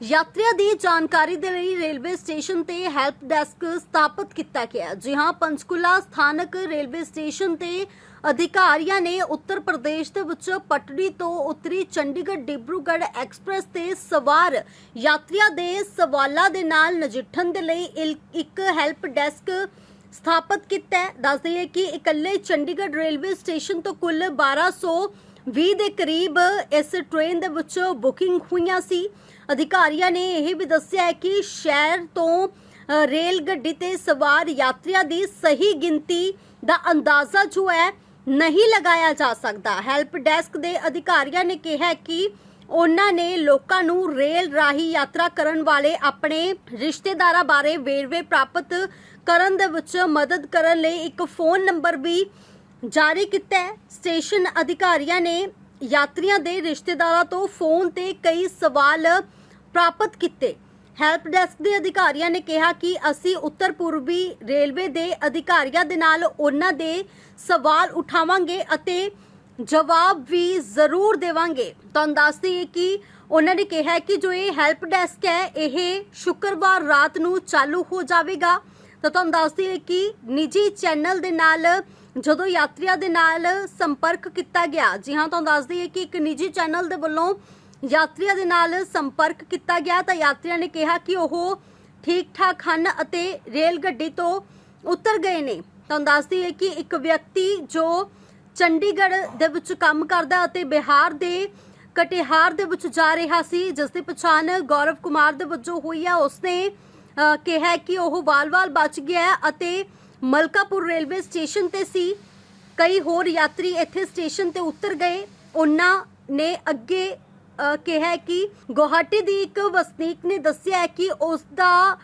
ਯਾਤਰੀਆਂ ਦੀ ਜਾਣਕਾਰੀ ਦੇ ਲਈ ਰੇਲਵੇ ਸਟੇਸ਼ਨ ਤੇ ਹੈਲਪ ਡੈਸਕ ਸਥਾਪਿਤ ਕੀਤਾ ਗਿਆ। ਜੀ ਹਾਂ, ਪੰਚਕੁਲਾ ਸਥਾਨਕ ਰੇਲਵੇ ਸਟੇਸ਼ਨ ਤੇ ਅਧਿਕਾਰੀਆਂ ਨੇ ਉੱਤਰ ਪ੍ਰਦੇਸ਼ ਦੇ ਵਿੱਚ ਪਟੜੀ ਤੋਂ ਉੱਤਰੀ ਚੰਡੀਗੜ੍ਹ ਡਿਬਰੂਗੜ੍ਹ ਐਕਸਪ੍ਰੈਸ ਤੇ ਸਵਾਰ ਯਾਤਰੀਆਂ ਦੇ ਸਵਾਲਾਂ ਦੇ ਨਾਲ ਨਜਿੱਠਣ ਦੇ ਲਈ ਇਲ- ਇੱਕ ਹੈਲਪ ਡੈਸਕ ਸਥਾਪਿਤ ਕੀਤਾ ਹੈ। ਦੱਸ ਦਈਏ ਕਿ ਇਕੱਲੇ ਚੰਡੀਗੜ੍ਹ ਰੇਲਵੇ ਸਟੇਸ਼ਨ ਤੋਂ ਕੁੱਲ 1220 ਦੇ ਕਰੀਬ ਇਸ ਟ੍ਰੇਨ ਦੇ ਵਿੱਚ ਬੁਕਿੰਗ ਹੋਈਆਂ ਸੀ। ਅਧਿਕਾਰੀਆਂ ਨੇ ਇਹ ਵੀ ਦੱਸਿਆ ਹੈ ਕਿ ਸ਼ਹਿਰ ਤੋਂ ਰੇਲ ਗੱਡੀ ਤੇ ਸਵਾਰ ਯਾਤਰੀਆਂ ਦੀ ਸਹੀ ਗਿਣਤੀ ਦਾ ਅੰਦਾਜ਼ਾ ਜੋ ਹੈ, ਨਹੀਂ ਲਗਾਇਆ ਜਾ ਸਕਦਾ। ਹੈਲਪ ਡੈਸਕ ਦੇ ਅਧਿਕਾਰੀਆਂ ਨੇ ਕਿਹਾ ਕਿ ਉਹਨਾਂ ਨੇ ਲੋਕਾਂ ਨੂੰ ਰੇਲ ਰਾਹੀਂ ਯਾਤਰਾ ਕਰਨ ਵਾਲੇ ਆਪਣੇ ਰਿਸ਼ਤੇਦਾਰਾਂ ਬਾਰੇ ਵੇਰਵੇ ਪ੍ਰਾਪਤ ਕਰਨ ਦੇ ਵਿੱਚ ਮਦਦ ਕਰਨ ਲਈ ਇੱਕ ਫੋਨ ਨੰਬਰ ਵੀ ਜਾਰੀ ਕੀਤਾ ਸਟੇਸ਼ਨ ਅਧਿਕਾਰੀਆਂ ਨੇ ਯਾਤਰੀਆਂ ਦੇ ਰਿਸ਼ਤੇਦਾਰਾਂ ਤੋਂ ਫੋਨ ਤੇ ਕਈ ਸਵਾਲ ਪ੍ਰਾਪਤ ਕੀਤੇ। ਹੈਲਪ ਡੈਸਕ ਦੇ ਅਧਿਕਾਰੀਆਂ ਨੇ ਕਿਹਾ ਕਿ ਅਸੀਂ ਉੱਤਰ ਪੂਰਬੀ ਰੇਲਵੇ ਦੇ ਅਧਿਕਾਰੀਆਂ ਦੇ ਨਾਲ ਉਹਨਾਂ ਦੇ ਸਵਾਲ ਉਠਾਵਾਂਗੇ ਅਤੇ ਜਵਾਬ ਵੀ ਜ਼ਰੂਰ ਦੇਵਾਂਗੇ। ਤੁਹਾਨੂੰ ਦੱਸ ਦਈਏ ਕਿ ਉਹਨਾਂ ਨੇ ਕਿਹਾ ਕਿ ਜੋ ਇਹ ਹੈਲਪ ਡੈਸਕ ਹੈ, ਇਹ ਸ਼ੁੱਕਰਵਾਰ ਰਾਤ ਨੂੰ ਚਾਲੂ ਹੋ ਜਾਵੇਗਾ। ਤਾਂ ਤੁਹਾਨੂੰ ਦੱਸ ਦਈਏ ਕਿ ਨਿੱਜੀ ਚੈਨਲ ਦੇ ਨਾਲ ਜਦੋਂ ਯਾਤਰੀਆਂ ਦੇ ਨਾਲ ਸੰਪਰਕ ਕੀਤਾ ਗਿਆ, ਜੀ ਹਾਂ, ਤੁਹਾਨੂੰ ਦੱਸ ਦਈਏ ਕਿ ਇੱਕ ਨਿੱਜੀ ਚੈਨਲ ਦੇ ਵੱਲੋਂ ਯਾਤਰੀਆਂ ਦੇ ਨਾਲ ਸੰਪਰਕ ਕੀਤਾ ਗਿਆ, ਤਾਂ ਯਾਤਰੀਆਂ ਨੇ ਕਿਹਾ ਕਿ ਉਹ ਠੀਕ ਠਾਕ ਹਨ ਅਤੇ ਰੇਲ ਗੱਡੀ ਤੋਂ ਉਤਰ ਗਏ ਨੇ। ਤੁਹਾਨੂੰ ਦੱਸ ਦਈਏ ਕਿ ਇੱਕ ਵਿਅਕਤੀ ਜੋ ਚੰਡੀਗੜ੍ਹ ਦੇ ਵਿੱਚ ਕੰਮ ਕਰਦਾ ਅਤੇ ਬਿਹਾਰ ਦੇ ਕਟਿਹਾਰ ਦੇ ਵਿੱਚ ਜਾ ਰਿਹਾ ਸੀ, ਜਿਸ ਦੀ ਪਛਾਣ ਗੌਰਵ ਕੁਮਾਰ ਦੇ ਵਜੋਂ ਹੋਈ ਹੈ ਉਸਨੇ ਕਿਹਾ ਕਿ ਉਹ ਵਾਲ-ਵਾਲ ਬਚ ਗਿਆ ਅਤੇ ਮਲਕਾਪੁਰ ਰੇਲਵੇ ਸਟੇਸ਼ਨ ਤੇ ਸੀ। ਕਈ ਹੋਰ ਯਾਤਰੀ ਇੱਥੇ ਸਟੇਸ਼ਨ ਤੇ ਉਤਰ ਗਏ। ਉਹਨਾਂ ਨੇ ਅੱਗੇ ਕਿਹਾ ਕਿ ਗੁਹਾਟੀ ਦੀ ਇੱਕ ਵਸਨੀਕ ਨੇ ਦੱਸਿਆ ਕਿ ਉਸ ਦਾ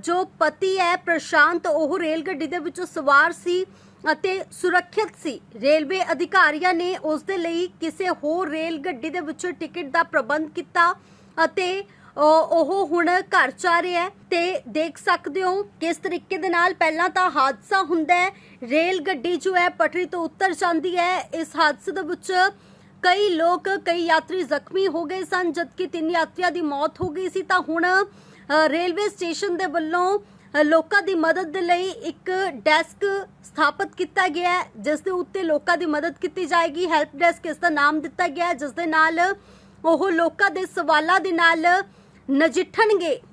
ਜੋ ਪਤੀ ਹੈ ਪ੍ਰਸ਼ਾਂਤ, ਉਹ ਰੇਲ ਗੱਡੀ ਦੇ ਵਿੱਚੋਂ ਸਵਾਰ ਸੀ ਅਤੇ ਸੁਰੱਖਿਅਤ ਸੀ। ਰੇਲਵੇ ਅਧਿਕਾਰੀਆਂ ਨੇ ਉਸ ਦੇ ਲਈ ਕਿਸੇ ਹੋਰ ਰੇਲ ਗੱਡੀ ਦੇ ਵਿੱਚੋਂ ਟਿਕਟ ਦਾ ਪ੍ਰਬੰਧ ਕੀਤਾ ਅਤੇ ਉਹ ਹੁਣ ਘਰ ਜਾ ਰਿਹਾ ਹੈ ਤੇ ਦੇਖ ਸਕਦੇ ਹੋ ਕਿਸ ਤਰੀਕੇ ਦੇ ਨਾਲ ਪਹਿਲਾਂ ਤਾਂ ਹਾਦਸਾ ਹੁੰਦਾ ਹੈ। ਰੇਲ ਗੱਡੀ ਜੋ ਹੈ ਪਟਰੀ ਤੋਂ ਉਤਰ ਜਾਂਦੀ ਹੈ। ਇਸ ਹਾਦਸੇ ਦੇ ਵਿੱਚ ਕਈ ਲੋਕ ਕਈ ਯਾਤਰੀ ਜ਼ਖਮੀ ਹੋ ਗਏ ਸਨ ਜਦਕਿ ਤਿੰਨ ਯਾਤਰੀਆਂ ਦੀ ਮੌਤ ਹੋ ਗਈ ਸੀ। ਤਾਂ ਹੁਣ ਅ, ਰੇਲਵੇ ਸਟੇਸ਼ਨ ਦੇ ਵੱਲੋਂ ਅ, ਲੋਕਾਂ ਦੀ ਮਦਦ ਦੇ ਲਈ ਇੱਕ ਡੈਸਕ ਸਥਾਪਿਤ ਕੀਤਾ ਗਿਆ ਹੈ ਜਿਸ ਦੇ ਉੱਤੇ ਲੋਕਾਂ ਦੀ ਮਦਦ ਕੀਤੀ ਜਾਏਗੀ। ਹੈਲਪ ਡੈਸਕ ਇਸ ਦਾ ਨਾਮ ਦਿੱਤਾ ਗਿਆ ਹੈ ਜਿਸ ਦੇ ਨਾਲ ਉਹ ਲੋਕਾਂ ਦੇ ਸਵਾਲਾਂ ਦੇ ਨਾਲ ਨਜਿੱਠਣਗੇ।